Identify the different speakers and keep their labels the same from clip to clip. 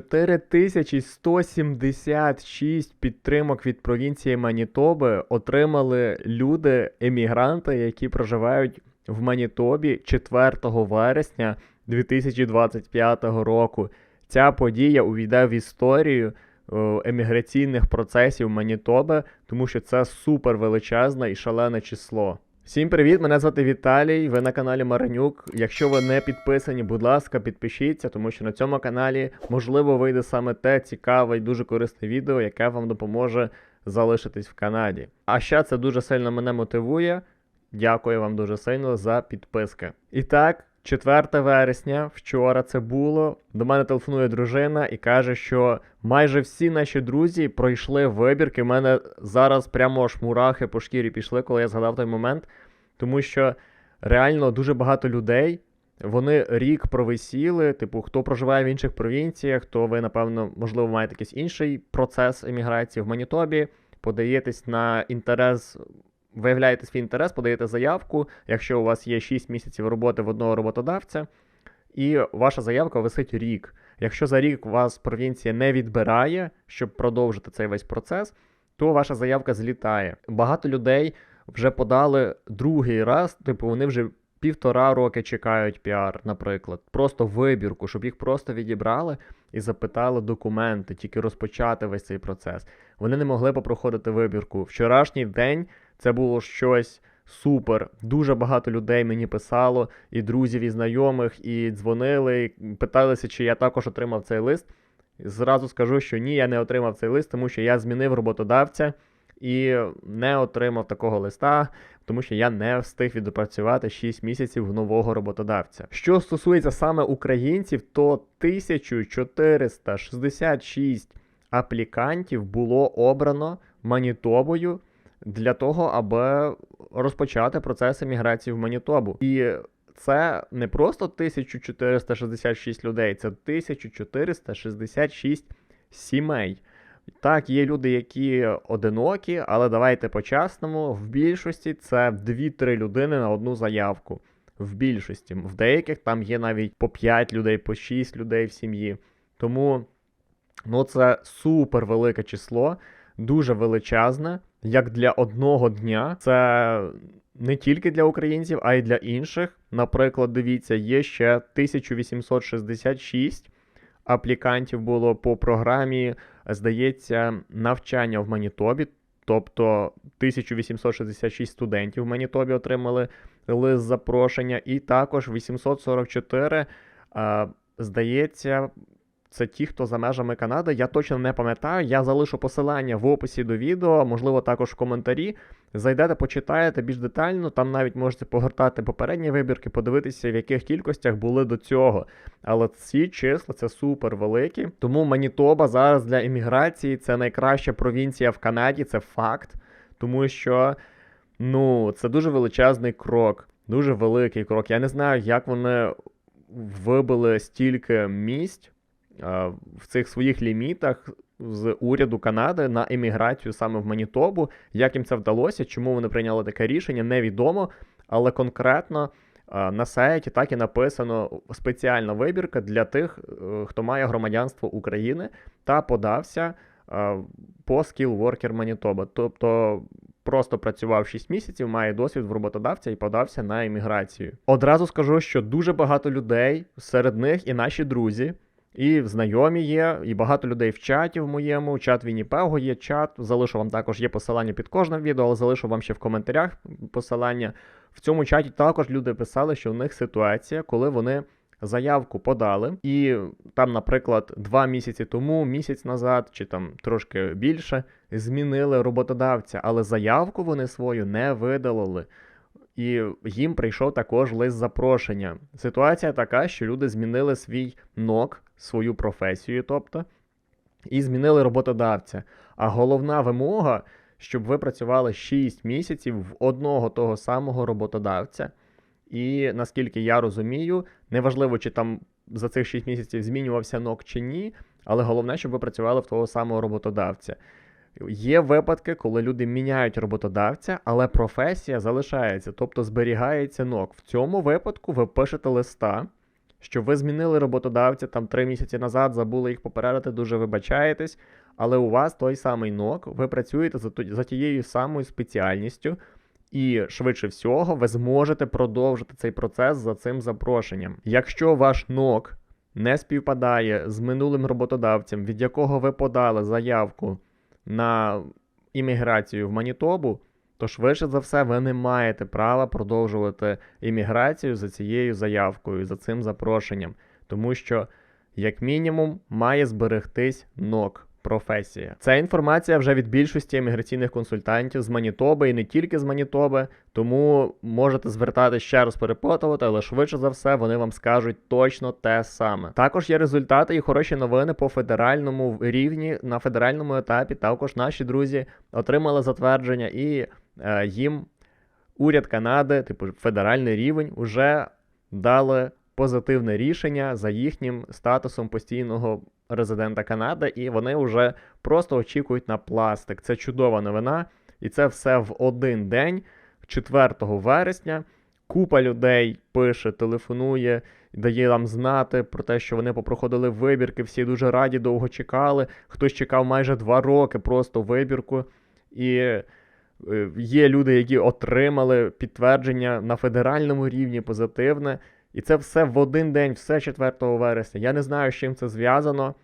Speaker 1: 4176 підтримок від провінції Манітоби отримали люди-емігранти, які проживають в Манітобі 4 вересня 2025 року. Ця подія увійде в історію е, еміграційних процесів Манітоби, тому що це супер величезне і шалене число. Всім привіт! Мене звати Віталій. Ви на каналі Маранюк. Якщо ви не підписані, будь ласка, підпишіться, тому що на цьому каналі можливо вийде саме те цікаве і дуже корисне відео, яке вам допоможе залишитись в Канаді. А ще це дуже сильно мене мотивує. Дякую вам дуже сильно за підписки. І так, 4 вересня, вчора це було. До мене телефонує дружина і каже, що майже всі наші друзі пройшли вибірки. У мене зараз прямо аж мурахи по шкірі пішли, коли я згадав той момент. Тому що реально дуже багато людей. Вони рік провисіли. Типу, хто проживає в інших провінціях, то ви, напевно, можливо, маєте якийсь інший процес еміграції в Манітобі, подаєтесь на інтерес виявляєте свій інтерес, подаєте заявку, якщо у вас є 6 місяців роботи в одного роботодавця, і ваша заявка висить рік. Якщо за рік вас провінція не відбирає, щоб продовжити цей весь процес, то ваша заявка злітає. Багато людей вже подали другий раз, типу вони вже півтора роки чекають піар, наприклад, просто вибірку, щоб їх просто відібрали і запитали документи, тільки розпочати весь цей процес. Вони не могли попроходити вибірку. Вчорашній день це було щось супер. Дуже багато людей мені писало, і друзів, і знайомих, і дзвонили, і питалися, чи я також отримав цей лист. Зразу скажу, що ні, я не отримав цей лист, тому що я змінив роботодавця і не отримав такого листа, тому що я не встиг відпрацювати 6 місяців в нового роботодавця. Що стосується саме українців, то 1466 аплікантів було обрано Манітобою для того, аби розпочати процес еміграції в Манітобу. І це не просто 1466 людей, це 1466 сімей. Так, є люди, які одинокі, але давайте по-чесному, в більшості це 2-3 людини на одну заявку. В більшості. В деяких там є навіть по 5 людей, по 6 людей в сім'ї. Тому ну, це супер велике число, дуже величезне як для одного дня. Це не тільки для українців, а й для інших. Наприклад, дивіться, є ще 1866 аплікантів було по програмі, здається, навчання в Манітобі. Тобто 1866 студентів в Манітобі отримали лист запрошення, і також 844, здається, це ті, хто за межами Канади. Я точно не пам'ятаю. Я залишу посилання в описі до відео, можливо, також в коментарі. Зайдете, почитаєте більш детально. Там навіть можете погортати попередні вибірки, подивитися, в яких кількостях були до цього. Але ці числа це супер великі. Тому Манітоба зараз для імміграції це найкраща провінція в Канаді, це факт. Тому що ну, це дуже величезний крок, дуже великий крок. Я не знаю, як вони вибили стільки місць в цих своїх лімітах з уряду Канади на еміграцію саме в Манітобу. Як їм це вдалося, чому вони прийняли таке рішення, невідомо. Але конкретно на сайті так і написано спеціальна вибірка для тих, е, хто має громадянство України та подався по Skill Worker Manitoba. Тобто просто працював 6 місяців, має досвід в роботодавця і подався на еміграцію. Одразу скажу, що дуже багато людей, серед них і наші друзі. І знайомі є, і багато людей в чаті в моєму. Чат Вінніпего є чат. Залишу вам також є посилання під кожним відео, але залишу вам ще в коментарях посилання. В цьому чаті також люди писали, що у них ситуація, коли вони заявку подали, і там, наприклад, два місяці тому, місяць назад, чи там трошки більше, змінили роботодавця, але заявку вони свою не видалили і їм прийшов також лист запрошення. Ситуація така, що люди змінили свій нок, свою професію, тобто, і змінили роботодавця. А головна вимога, щоб ви працювали 6 місяців в одного того самого роботодавця. І наскільки я розумію, неважливо, чи там за цих 6 місяців змінювався нок чи ні, але головне, щоб ви працювали в того самого роботодавця. Є випадки, коли люди міняють роботодавця, але професія залишається, тобто зберігається нок. В цьому випадку ви пишете листа, що ви змінили роботодавця там три місяці назад, забули їх попередити, дуже вибачаєтесь, але у вас той самий нок, ви працюєте за, тією самою спеціальністю, і швидше всього ви зможете продовжити цей процес за цим запрошенням. Якщо ваш нок не співпадає з минулим роботодавцем, від якого ви подали заявку на імміграцію в Манітобу, то швидше за все ви не маєте права продовжувати імміграцію за цією заявкою, за цим запрошенням, тому що, як мінімум, має зберегтись нок. Професія. Ця інформація вже від більшості імміграційних консультантів з Манітоби і не тільки з Манітоби, тому можете звертатися ще раз перепитувати, але швидше за все вони вам скажуть точно те саме. Також є результати і хороші новини по федеральному рівні на федеральному етапі. Також наші друзі отримали затвердження, і е, їм уряд Канади, типу федеральний рівень, уже дали позитивне рішення за їхнім статусом постійного резидента Канади, і вони вже просто очікують на пластик. Це чудова новина, і це все в один день, 4 вересня. Купа людей пише, телефонує, дає нам знати про те, що вони попроходили вибірки. Всі дуже раді, довго чекали. Хтось чекав майже два роки просто вибірку. І е, є люди, які отримали підтвердження на федеральному рівні позитивне. І це все в один день, все 4 вересня. Я не знаю, з чим це зв'язано.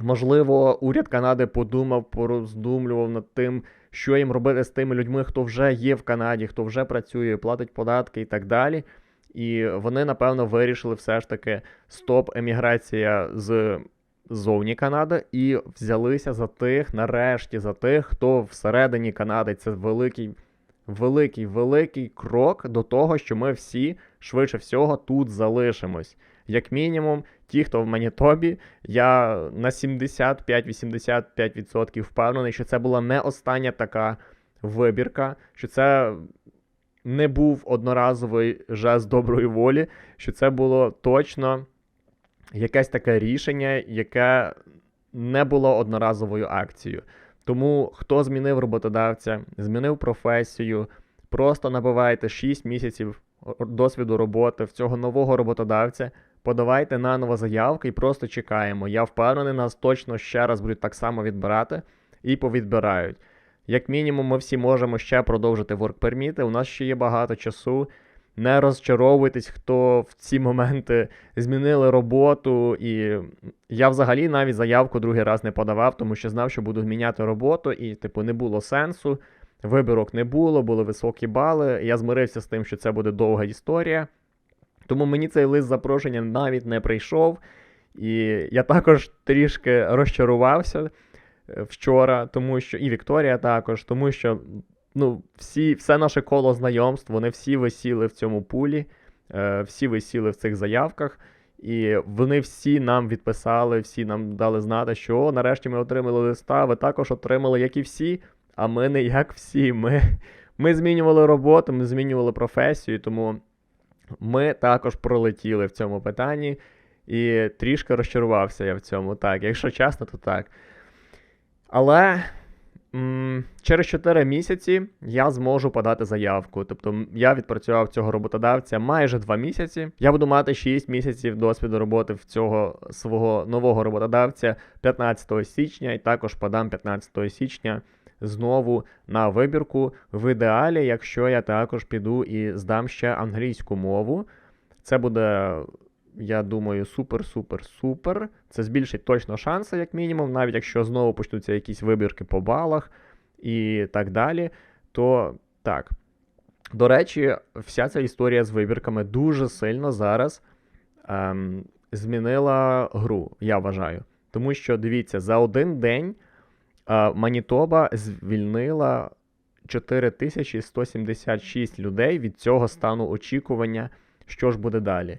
Speaker 1: Можливо, уряд Канади подумав, пороздумлював над тим, що їм робити з тими людьми, хто вже є в Канаді, хто вже працює, платить податки і так далі. І вони, напевно, вирішили все ж таки стоп еміграція з зовні Канади і взялися за тих, нарешті, за тих, хто всередині Канади. Це великий, великий, великий крок до того, що ми всі швидше всього тут залишимось. Як мінімум, ті, хто в Манітобі, я на 75-85% впевнений, що це була не остання така вибірка, що це не був одноразовий жест доброї волі, що це було точно якесь таке рішення, яке не було одноразовою акцією. Тому хто змінив роботодавця, змінив професію, просто набивайте 6 місяців досвіду роботи в цього нового роботодавця, подавайте наново заявки і просто чекаємо. Я впевнений, нас точно ще раз будуть так само відбирати і повідбирають. Як мінімум, ми всі можемо ще продовжити воркперміти. У нас ще є багато часу. Не розчаровуйтесь, хто в ці моменти змінили роботу. І я взагалі навіть заявку другий раз не подавав, тому що знав, що буду міняти роботу, і, типу, не було сенсу. Вибірок не було, були високі бали. Я змирився з тим, що це буде довга історія. Тому мені цей лист запрошення навіть не прийшов. І я також трішки розчарувався вчора, тому що і Вікторія також, тому що ну, всі, все наше коло знайомств, вони всі висіли в цьому пулі, е, всі висіли в цих заявках, і вони всі нам відписали, всі нам дали знати, що нарешті ми отримали листа, ви також отримали, як і всі, а ми не як всі. Ми, Ми змінювали роботу, ми змінювали професію, тому ми також пролетіли в цьому питанні. І трішки розчарувався я в цьому. Так, якщо чесно, то так. Але м через 4 місяці я зможу подати заявку. Тобто я відпрацював цього роботодавця майже 2 місяці. Я буду мати 6 місяців досвіду роботи в цього свого нового роботодавця 15 січня, і також подам 15 січня. Знову на вибірку. В ідеалі, якщо я також піду і здам ще англійську мову, це буде я думаю, супер-супер-супер. Це збільшить точно шанси, як мінімум, навіть якщо знову почнуться якісь вибірки по балах і так далі. То так. До речі, вся ця історія з вибірками дуже сильно зараз ем, змінила гру, я вважаю. Тому що, дивіться, за один день Манітоба звільнила 4176 людей від цього стану очікування, що ж буде далі.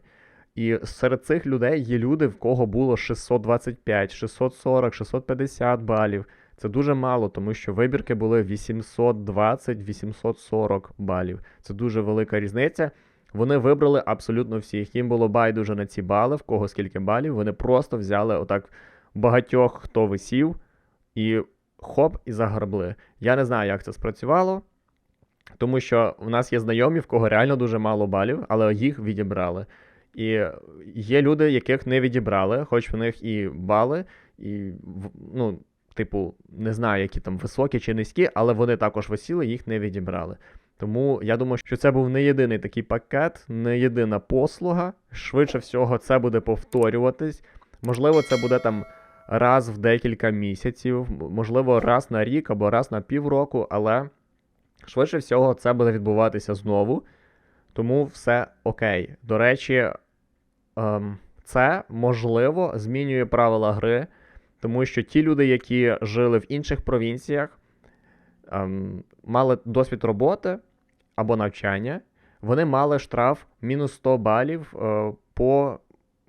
Speaker 1: І серед цих людей є люди, в кого було 625, 640, 650 балів. Це дуже мало, тому що вибірки були 820-840 балів. Це дуже велика різниця. Вони вибрали абсолютно всіх. Їм було байдуже на ці бали, в кого скільки балів. Вони просто взяли отак багатьох, хто висів, і хоп, і загребли. Я не знаю, як це спрацювало, тому що в нас є знайомі, в кого реально дуже мало балів, але їх відібрали. І є люди, яких не відібрали, хоч в них і бали, і ну, типу, не знаю, які там високі чи низькі, але вони також висіли, їх не відібрали. Тому я думаю, що це був не єдиний такий пакет, не єдина послуга. Швидше всього, це буде повторюватись. Можливо, це буде там раз в декілька місяців, можливо, раз на рік або раз на півроку, але швидше всього це буде відбуватися знову. Тому все окей. До речі, ем, це можливо змінює правила гри, тому що ті люди, які жили в інших провінціях, ем, мали досвід роботи або навчання, вони мали штраф мінус 100 балів е, по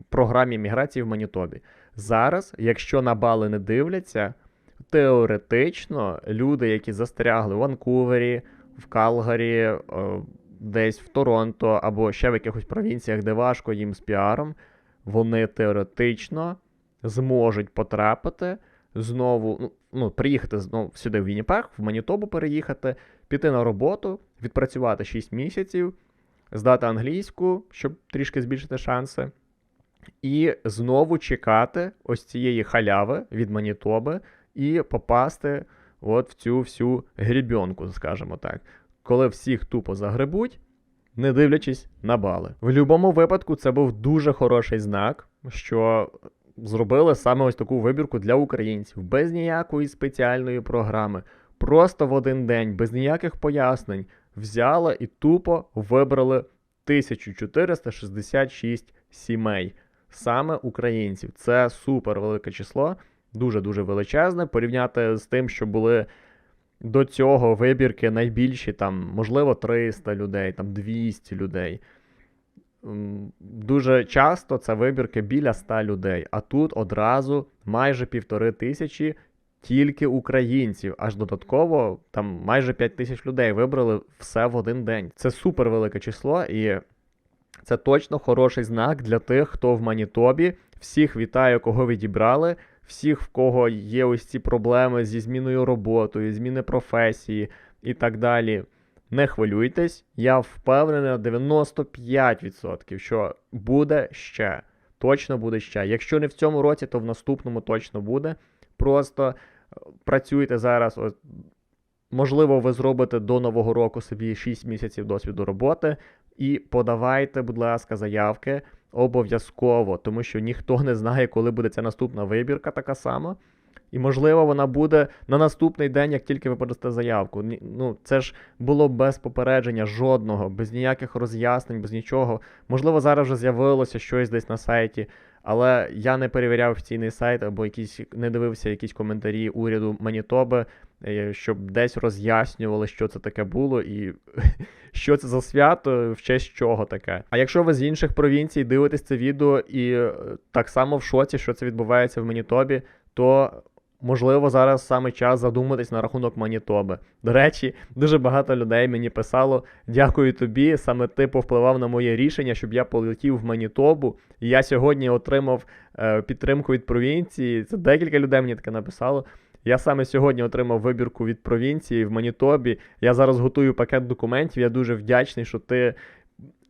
Speaker 1: програмі міграції в Манітобі. Зараз, якщо на бали не дивляться, теоретично люди, які застрягли в Ванкувері, в Калгарі, е, десь в Торонто або ще в якихось провінціях, де важко їм з піаром, вони теоретично зможуть потрапити знову, ну, ну приїхати знову сюди в Вінніпег, в Манітобу переїхати, піти на роботу, відпрацювати 6 місяців, здати англійську, щоб трішки збільшити шанси, і знову чекати ось цієї халяви від Манітоби і попасти от в цю всю грібінку, скажімо так, коли всіх тупо загребуть, не дивлячись на бали. В будь-якому випадку це був дуже хороший знак, що зробили саме ось таку вибірку для українців, без ніякої спеціальної програми, просто в один день, без ніяких пояснень, взяли і тупо вибрали 1466 сімей, саме українців. Це супер велике число, дуже-дуже величезне. Порівняти з тим, що були до цього вибірки найбільші, там, можливо, 300 людей, там 200 людей. Дуже часто це вибірки біля 100 людей, а тут одразу майже півтори тисячі тільки українців, аж додатково там майже 5 тисяч людей вибрали все в один день. Це супер велике число, і це точно хороший знак для тих, хто в Манітобі. Всіх вітаю, кого відібрали. Всіх, в кого є ось ці проблеми зі зміною роботою, зміни професії і так далі. Не хвилюйтесь, я впевнений на 95%, що буде ще. Точно буде ще. Якщо не в цьому році, то в наступному точно буде. Просто е, працюйте зараз. Можливо, ви зробите до Нового року собі 6 місяців досвіду роботи. І подавайте, будь ласка, заявки обов'язково, тому що ніхто не знає, коли буде ця наступна вибірка така сама. І, можливо, вона буде на наступний день, як тільки ви подасте заявку. Ну, це ж було без попередження жодного, без ніяких роз'яснень, без нічого. Можливо, зараз вже з'явилося щось десь на сайті, але я не перевіряв офіційний сайт або якісь не дивився якісь коментарі уряду Манітоби, е, щоб десь роз'яснювали, що це таке було і що це за свято, в честь чого таке. А якщо ви з інших провінцій дивитесь це відео і е, так само в шоці, що це відбувається в Манітобі, то можливо зараз саме час задуматись на рахунок Манітоби. До речі, дуже багато людей мені писало: дякую тобі, саме ти повпливав на моє рішення, щоб я полетів в Манітобу. І я сьогодні отримав е, підтримку від провінції. Це декілька людей мені таке написало. Я саме сьогодні отримав вибірку від провінції в Манітобі. Я зараз готую пакет документів. Я дуже вдячний, що ти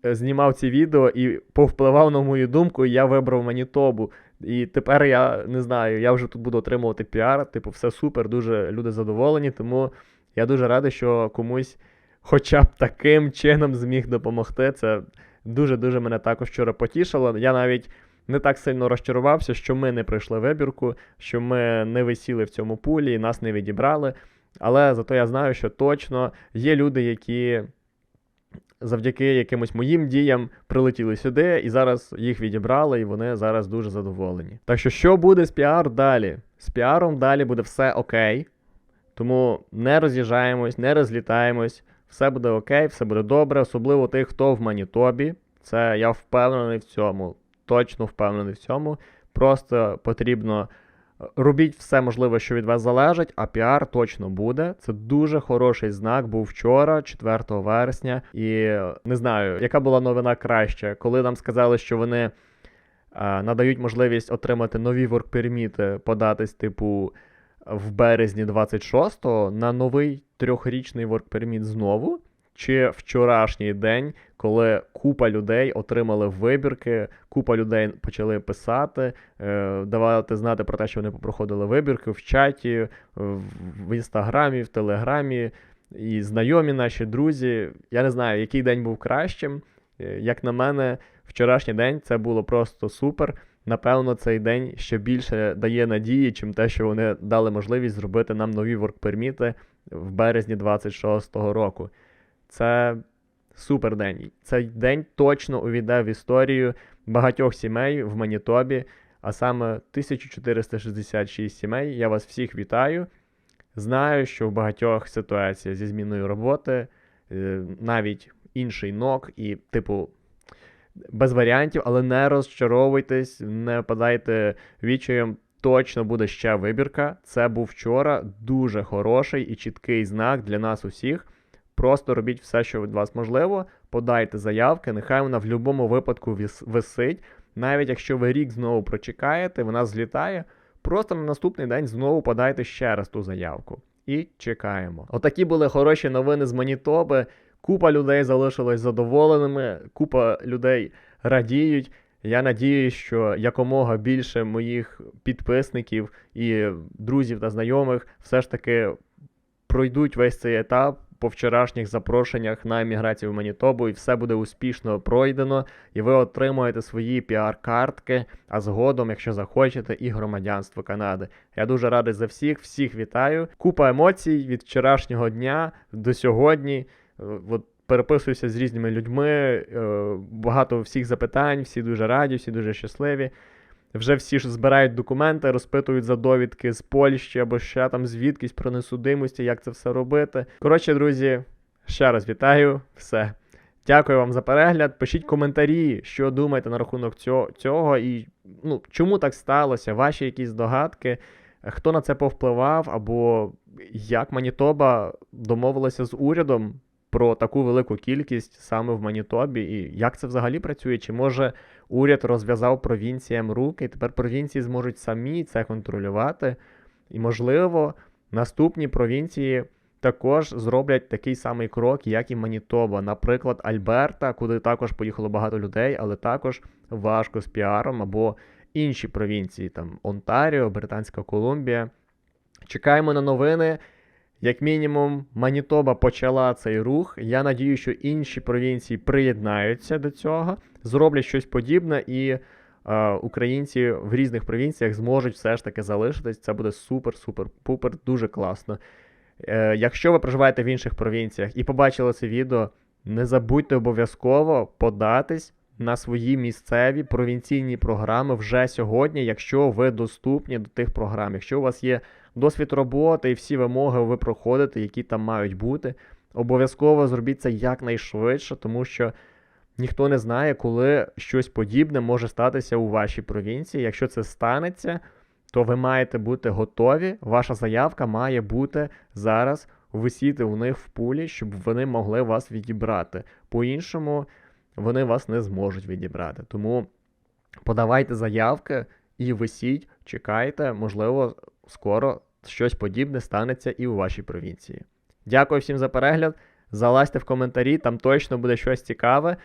Speaker 1: е, знімав ці відео і повпливав на мою думку, і я вибрав Манітобу. І тепер я не знаю, я вже тут буду отримувати піар. Типу, все супер, дуже люди задоволені. Тому я дуже радий, що комусь хоча б таким чином зміг допомогти. Це дуже-дуже мене також вчора потішило. Я навіть не так сильно розчарувався, що ми не пройшли вибірку, що ми не висіли в цьому пулі, нас не відібрали. Але зато я знаю, що точно є люди, які завдяки якимось моїм діям прилетіли сюди, і зараз їх відібрали, і вони зараз дуже задоволені. Так що, що буде з піар далі? З піаром далі буде все окей. Тому не роз'їжджаємось, не розлітаємось, все буде окей, все буде добре, особливо тих, хто в Манітобі. Це я впевнений в цьому, точно впевнений в цьому. Просто потрібно робіть все можливе, що від вас залежить, а піар точно буде. Це дуже хороший знак. Був вчора, 4 вересня. І не знаю, яка була новина краще, коли нам сказали, що вони е, надають можливість отримати нові воркперміти, податись, типу, в березні 26-го на новий трьохрічний воркперміт знову. Чи вчорашній день, коли купа людей отримали вибірки, купа людей почали писати, е, давати знати про те, що вони проходили вибірки в чаті, в інстаграмі, в телеграмі. І знайомі наші друзі. Я не знаю, який день був кращим. Е, Як на мене, вчорашній день це було просто супер. Напевно, цей день ще більше дає надії, чим те, що вони дали можливість зробити нам нові воркперміти в березні 26-го року. Це супер день. Цей день точно увійде в історію багатьох сімей в Манітобі, а саме 1466 сімей. Я вас всіх вітаю. Знаю, що в багатьох ситуаціях зі зміною роботи е, навіть інший нок, і, типу, без варіантів, але не розчаровуйтесь, не падайте відчаєм. Точно буде ще вибірка. Це був вчора дуже хороший і чіткий знак для нас усіх. Просто робіть все, що від вас можливо, подайте заявки, нехай вона в будь-якому випадку висить. Навіть якщо ви рік знову прочекаєте, вона злітає. Просто на наступний день знову подайте ще раз ту заявку. І чекаємо. Отакі були хороші новини з Манітоби. Купа людей залишилась задоволеними, купа людей радіють. Я надіюсь, що якомога більше моїх підписників і друзів та знайомих все ж таки пройдуть весь цей етап по вчорашніх запрошеннях на еміграцію в Манітобу, і все буде успішно пройдено, і ви отримуєте свої піар-картки, а згодом, якщо захочете, і громадянство Канади. Я дуже радий за всіх, всіх вітаю. Купа емоцій від вчорашнього дня до сьогодні. Е, От переписуюся з різними людьми, е, багато всіх запитань, всі дуже раді, всі дуже щасливі. Вже всі ж збирають документи, розпитують за довідки з Польщі або ще там звідкись про несудимості, як це все робити. Коротше, друзі, ще раз вітаю, все. Дякую вам за перегляд. Пишіть коментарі, що думаєте на рахунок цього, і ну, чому так сталося, ваші якісь догадки, хто на це повпливав, або як Манітоба домовилася з урядом про таку велику кількість саме в Манітобі, і як це взагалі працює? Чи може уряд розв'язав провінціям руки, і тепер провінції зможуть самі це контролювати? І, можливо, наступні провінції також зроблять такий самий крок, як і Манітоба. Наприклад, Альберта, куди також поїхало багато людей, але також важко з піаром, або інші провінції, там Онтаріо, Британська Колумбія. Чекаємо на новини. Як мінімум, Манітоба почала цей рух. Я надію, що інші провінції приєднаються до цього, зроблять щось подібне, і е, українці в різних провінціях зможуть все ж таки залишитись. Це буде супер, супер, пупер, дуже класно. Е, якщо ви проживаєте в інших провінціях і побачили це відео, не забудьте обов'язково податись на свої місцеві провінційні програми вже сьогодні, якщо ви доступні до тих програм. Якщо у вас є досвід роботи і всі вимоги ви проходите, які там мають бути, обов'язково зробіть це якнайшвидше, тому що ніхто не знає, коли щось подібне може статися у вашій провінції. Якщо це станеться, то ви маєте бути готові. Ваша заявка має бути зараз висіти у них в пулі, щоб вони могли вас відібрати. По-іншому вони вас не зможуть відібрати. Тому подавайте заявки і висіть, чекайте, можливо, скоро щось подібне станеться і у вашій провінції. Дякую всім за перегляд. Залазьте в коментарі, там точно буде щось цікаве.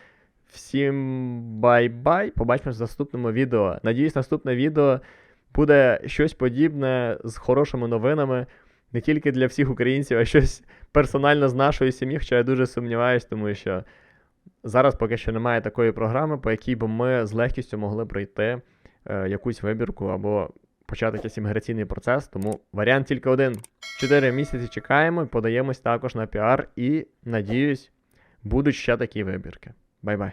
Speaker 1: Всім бай-бай. Побачимось в наступному відео. Надіюсь, наступне відео буде щось подібне з хорошими новинами. Не тільки для всіх українців, а щось персонально з нашої сім'ї, хоча я дуже сумніваюсь, тому що зараз поки що немає такої програми, по якій би ми з легкістю могли пройти е, якусь вибірку або почати якийсь імміграційний процес. Тому варіант тільки один. Чотири місяці чекаємо подаємось також на піар. І надіюсь, будуть ще такі вибірки. Бай-бай.